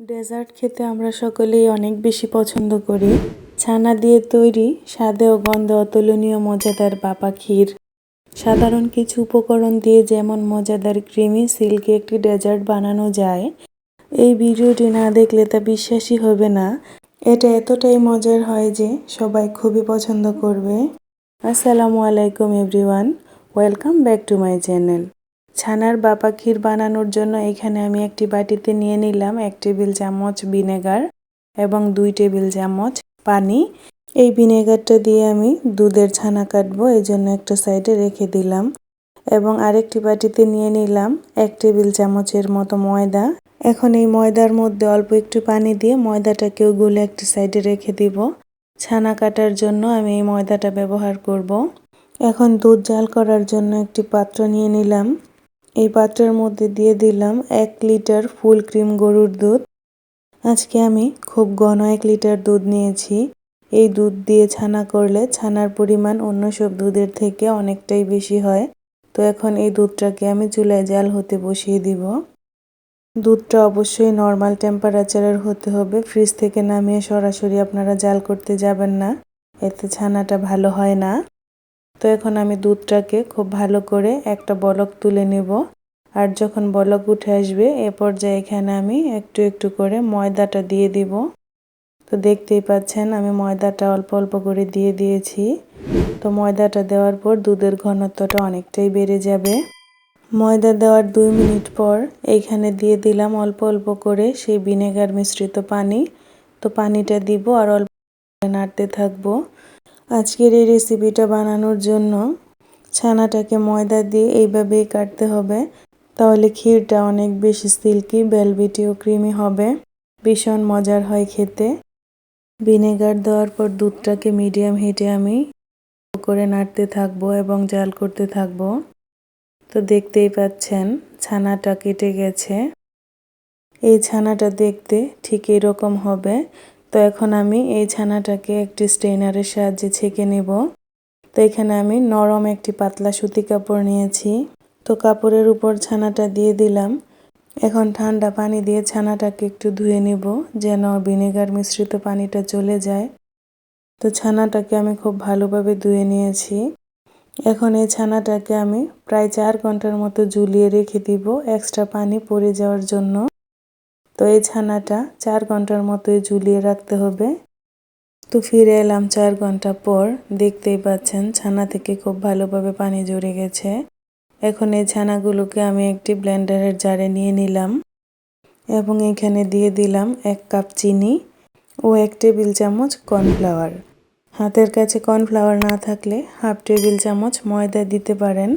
Dessert খেতে আমরা সকলেই অনেক বেশি পছন্দ করি। ছানা দিয়ে তৈরি, স্বাদে ও গন্ধে অতুলনীয় মজাদার বাপা ক্ষীর। সাধারণ কিছু উপকরণ দিয়ে যেমন মজাদার ক্রিমি সিল্কি একটি ডেজার্ট বানানো যায়, এই ভিডিওটি না দেখলে তা বিশ্বাসই হবে না। এটা এতটাই মজার হয় যে সবাই খুবই পছন্দ করবে। আসসালামু আলাইকুম, everyone. Welcome back to my channel. ছানার বাপা ক্ষীর বানানোর জন্য এখানে আমি একটি বাটিতে নিয়ে নিলাম এক টেবিল চামচ ভিনেগার এবং দুই টেবিল চামচ পানি। এই ভিনেগারটা দিয়ে আমি দুধের ছানা কাটবো এই জন্য একটা সাইডে রেখে দিলাম। এবং আরেকটি বাটিতে নিয়ে নিলাম এক টেবিল চামচের মতো ময়দা। এখন এই ময়দার মধ্যে অল্প একটু পানি দিয়ে ময়দাটাকেও গুলে একটি সাইডে রেখে দিব। ছানা কাটার জন্য আমি এই ময়দাটা ব্যবহার করব। এখন দুধ জাল করার জন্য একটি পাত্র নিয়ে নিলাম। এই পাত্রের মধ্যে দিয়ে দিলাম এক লিটার ফুল ক্রিম গরুর দুধ। আজকে আমি খুব ঘন এক লিটার দুধ নিয়েছি। এই দুধ দিয়ে ছানা করলে ছানার পরিমাণ অন্য সব দুধের থেকে অনেকটাই বেশি হয়। তো এখন এই দুধটাকে আমি চুলায় জাল হতে বসিয়ে দিব। দুধটা অবশ্যই নর্মাল টেম্পারেচারের হতে হবে। ফ্রিজ থেকে নামিয়ে সরাসরি আপনারা জাল করতে যাবেন না। এতে ছানাটা ভালো হয় না। তো এখন আমি দুধটাকে খুব ভালো করে একটা বলক তুলে নেব। আর যখন বলক উঠে আসবে, এ পর্যায়ে এখানে আমি একটু একটু করে ময়দাটা দিয়ে দিব। তো দেখতেই পাচ্ছেন, আমি ময়দাটা অল্প অল্প করে দিয়ে দিয়েছি। তো ময়দাটা দেওয়ার পর দুধের ঘনত্বটা অনেকটাই বেড়ে যাবে। ময়দা দেওয়ার দুই মিনিট পর এইখানে দিয়ে দিলাম অল্প অল্প করে সেই ভিনেগার মিশ্রিত পানি। তো পানিটা দিব আর অল্প নাড়তে থাকব। আজকের এই রেসিপিটা বানানোর জন্য ছানাটাকে ময়দা দিয়ে এইভাবেই কাটতে হবে। তাহলে ক্ষীরটা অনেক বেশি সিল্কি বেলবিটি ও ক্রিমি হবে। ভীষণ মজার হয় খেতে। ভিনেগার দেওয়ার পর দুধটাকে মিডিয়াম হিটে আমি করে নাড়তে থাকব এবং জাল করতে থাকব। তো দেখতেই পাচ্ছেন, ছানাটা কেটে গেছে। এই ছানাটা দেখতে ঠিক এরকম হবে। তো এখন আমি এই ছানাটাকে একটি স্টেনারের সাহায্যে ছেঁকে নেব। তো এখানে আমি নরম একটি পাতলা সুতি কাপড় নিয়েছি। তো কাপড়ের উপর ছানাটা দিয়ে দিলাম। এখন ঠান্ডা পানি দিয়ে ছানাটাকে একটু ধুয়ে নিব যেন ভিনেগার মিশ্রিত পানিটা চলে যায়। তো ছানাটাকে আমি খুব ভালোভাবে ধুয়ে নিয়েছি। এখন এই ছানাটাকে আমি প্রায় চার ঘণ্টার মতো ঝুলিয়ে রেখে দিব। এক্সট্রা পানি পড়ে যাওয়ার জন্য। তো এই ছানাটা চার ঘণ্টার মতোই ঝুলিয়ে রাখতে হবে। তো ফিরে এলাম চার ঘণ্টা পর, দেখতেই পাচ্ছেন ছানা থেকে খুব ভালোভাবে পানি জড়ে গেছে। এখন এই ছানাগুলোকে আমি একটি ব্লেন্ডারের জারে নিয়ে নিলাম এবং এখানে দিয়ে দিলাম এক কাপ চিনি ও এক টেবিল চামচ কর্নফ্লাওয়ার। হাতের কাছে কর্নফ্লাওয়ার না থাকলে হাফ টেবিল চামচ ময়দা দিতে পারেন।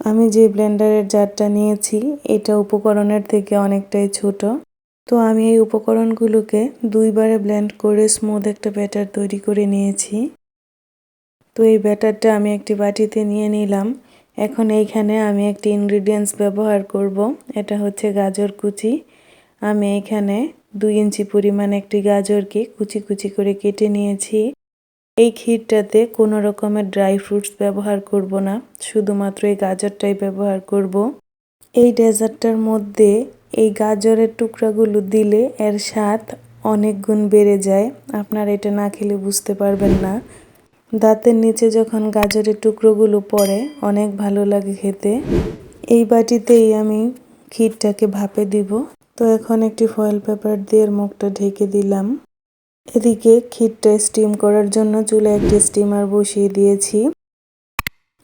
আমি যে ব্লেন্ডারের জারটা নিয়েছি, এটা উপকরণের থেকে অনেকটাই ছোট। তো আমি এই উপকরণগুলোকে দুইবারে ব্লেন্ড করে স্মুথ একটা ব্যাটার তৈরি করে নিয়েছি। তো এই ব্যাটারটা আমি একটি বাটিতে নিয়ে নিলাম। এখন এইখানে আমি একটি ইনগ্রিডিয়েন্টস ব্যবহার করব। এটা হচ্ছে গাজর কুচি। আমি এখানে দুই ইঞ্চি পরিমাণ একটি গাজরকে কুচি কুচি করে কেটে নিয়েছি। এই ক্ষীরটাতে কোনো রকমের ড্রাই ফ্রুটস ব্যবহার করব না, শুধুমাত্র এই গাজরটাই ব্যবহার করব। এই ডেজার্টটার মধ্যে এই গাজরের টুকরাগুলো দিলে এর স্বাদ অনেক গুণ বেড়ে যায়। আপনার এটা না খেলে বুঝতে পারবেন না। দাঁতের নিচে যখন গাজরের টুকরোগুলো পড়ে, অনেক ভালো লাগে খেতে। এই বাটিতেই আমি ক্ষীরটাকে ভাপে দিব। তো এখন একটি ফয়েল পেপার দিয়ে মুখটা ঢেকে দিলাম। এদিকে ক্ষীরটা স্টিম করার জন্য চুলে একটি স্টিমার বসিয়ে দিয়েছি।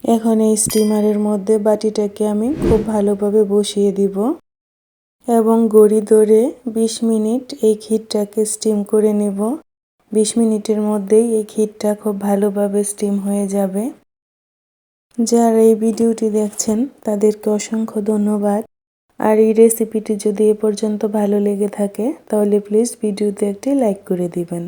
এখন এই স্টিমারের মধ্যে বাটিটাকে আমি খুব ভালোভাবে বসিয়ে দিব। এবং গড়ি ধরে বিশ মিনিট এই ক্ষীরটাকে স্টিম করে নেব। বিশ মিনিটের মধ্যেই এই ক্ষীরটা খুব ভালোভাবে স্টিম হয়ে যাবে। যারা এই ভিডিওটি দেখছেন, তাদেরকে অসংখ্য ধন্যবাদ। আর এই রেসিপিটি যদি এ পর্যন্ত ভালো লেগে থাকে, তাহলে প্লিজ ভিডিওতে একটি লাইক করে দিবেন।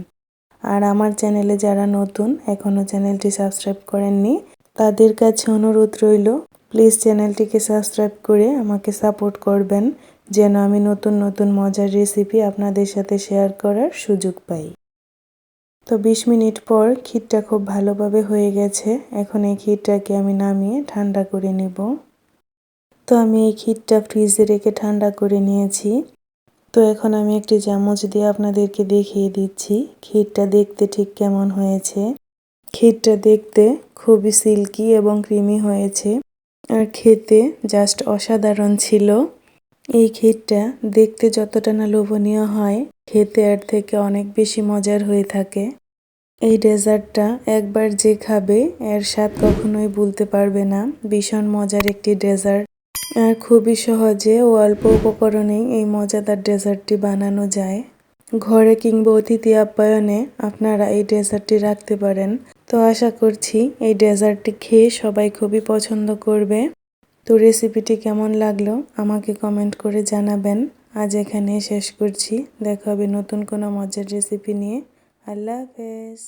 আর আমার চ্যানেলে যারা নতুন এখনও চ্যানেলটি সাবস্ক্রাইব করেননি, তাদের কাছে অনুরোধ রইল প্লিজ চ্যানেলটিকে সাবস্ক্রাইব করে আমাকে সাপোর্ট করবেন, যেন আমি নতুন নতুন মজার রেসিপি আপনাদের সাথে শেয়ার করার সুযোগ পাই। তো বিশ মিনিট পর ক্ষীরটা খুব ভালোভাবে হয়ে গেছে, এখন এই ক্ষীরটাকে আমি নামিয়ে ঠান্ডা করে নেব। তো আমি এই ক্ষীরটা ফ্রিজে রেখে ঠান্ডা করে নিয়েছি। তো এখন আমি একটি চামচ দিয়ে আপনাদেরকে দেখিয়ে দিচ্ছি ক্ষীরটা দেখতে ঠিক কেমন হয়েছে। ক্ষীরটা দেখতে খুবই সিল্কি এবং ক্রিমি হয়েছে আর খেতে জাস্ট অসাধারণ ছিল। এই ক্ষীরটা দেখতে যতটা না লোভনীয় হয়, খেতে এর থেকে অনেক বেশি মজার হয়ে থাকে। এই ডেজার্টটা একবার যে খাবে, এর স্বাদ কখনোই ভুলতে পারবে না। ভীষণ মজার একটি ডেজার্ট। আর খুবই সহজে ও অল্প উপকরণেই এই মজাদার ডেজার্টটি বানানো যায়। ঘরে কিংবা অতিথি আপ্যায়নে আপনারা এই ডেজার্টটি রাখতে পারেন। তো আশা করছি এই ডেজার্টটি খেয়ে সবাই খুবই পছন্দ করবে। তো রেসিপিটি কেমন লাগল আমাকে কমেন্ট করে জানাবেন। আজ এখানে শেষ করছি। দেখা হবে নতুন কোনো মজার রেসিপি নিয়ে। আল্লাহ হাফেজ।